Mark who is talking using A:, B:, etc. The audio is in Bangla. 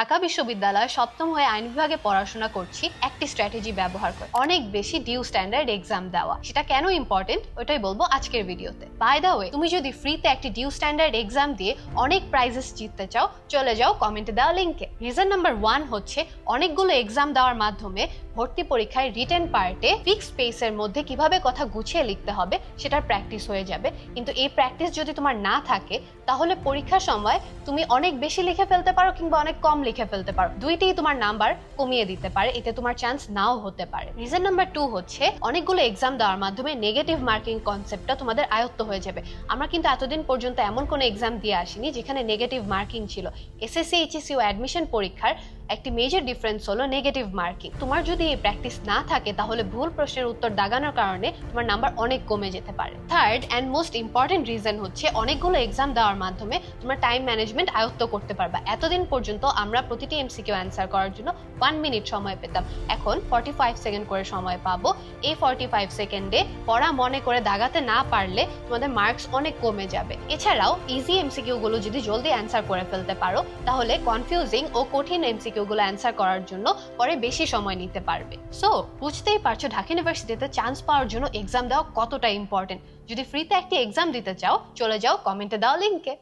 A: ঢাকা বিশ্ববিদ্যালয়ে সপ্তম হয়ে আইন বিভাগে পড়াশোনা করছি, একটি স্ট্র্যাটেজি ব্যবহার করে। অনেক বেশি ডিউ স্ট্যান্ডার্ড এক্সাম দেওয়া। সেটা কেন ইম্পর্টেন্ট ওটাই বলব আজকের ভিডিওতে। বাই দা ওয়ে তুমি যদি ফ্রিতে একটি ডিউ স্ট্যান্ডার্ড এক্সাম দিয়ে অনেক প্রাইজেস জিততে চাও, চলে যাও কমেন্টে দেওয়া লিঙ্কে রিজন নাম্বার ওয়ান হচ্ছে, অনেকগুলো এক্সাম দেওয়ার মাধ্যমে ভর্তি পরীক্ষায় রিটেন পার্টে ফিক্স স্পেসের মধ্যে কীভাবে কথা গুছিয়ে লিখতে হবে, সেটার প্র্যাকটিস হয়ে যাবে। কিন্তু এই প্র্যাকটিস যদি তোমার না থাকে, তাহলে পরীক্ষার সময় তুমি অনেক বেশি লিখে ফেলতে পারো কিংবা অনেক কম লিখে ফেলতে পারো। দুইটাই তোমার নাম্বার কমিয়ে দিতে পারে, এতে তোমার চান্স নাও হতে পারে। রিজন নাম্বার টু হচ্ছে, অনেকগুলো এক্সাম দেওয়ার মাধ্যমে নেগেটিভ মার্কিং কনসেপ্টটা তোমাদের আয়ত্ত হয়ে যাবে। আমরা কিন্তু এতদিন পর্যন্ত এমন কোনো এক্সাম দিয়ে আসিনি যেখানে নেগেটিভ মার্কিং ছিল। এসএসসি এইচএসসি ও অ্যাডমিশন পরীক্ষার একটি মেজর ডিফারেন্স হলো নেগেটিভ মার্কিং তোমার যদি এই প্র্যাকটিস না থাকে, তাহলে ভুল প্রশ্নের উত্তর দাগানোর কারণে তোমার নাম্বার অনেক কমে যেতে পারে। Third and most important reason হচ্ছে, অনেকগুলো এক্সাম দেওয়ার মাধ্যমে তোমরা টাইম ম্যানেজমেন্ট আয়ত্ত করতে পারবা। এতদিন পর্যন্ত আমরা প্রতিটি এমসিকিউ অ্যান্সার করার জন্য ওয়ান মিনিট সময় পেতাম। এখন ফর্টি ফাইভ সেকেন্ড করে সময় পাবো। এই ফর্টি ফাইভ সেকেন্ডে পড়া মনে করে দাগাতে না পারলে তোমাদের মার্কস অনেক কমে যাবে। এছাড়াও ইজি এমসিকিউ গুলো যদি জলদি অ্যান্সার করে ফেলতে পারো, তাহলে কনফিউজিং ও কঠিন এমসিকিউ গুলো অ্যান্সার করার জন্য পরে বেশি সময় নিতে পারবে। সো বুঝতেই পারছ, ঢাকা ইউনিভার্সিটিতে চান্স পাওয়ার জন্য এক্সাম দেওয়া কতটা ইম্পর্টেন্ট যদি ফ্রিতে একটি এক্সাম দিতে চাও, চলে যাও কমেন্টে দাও লিঙ্কে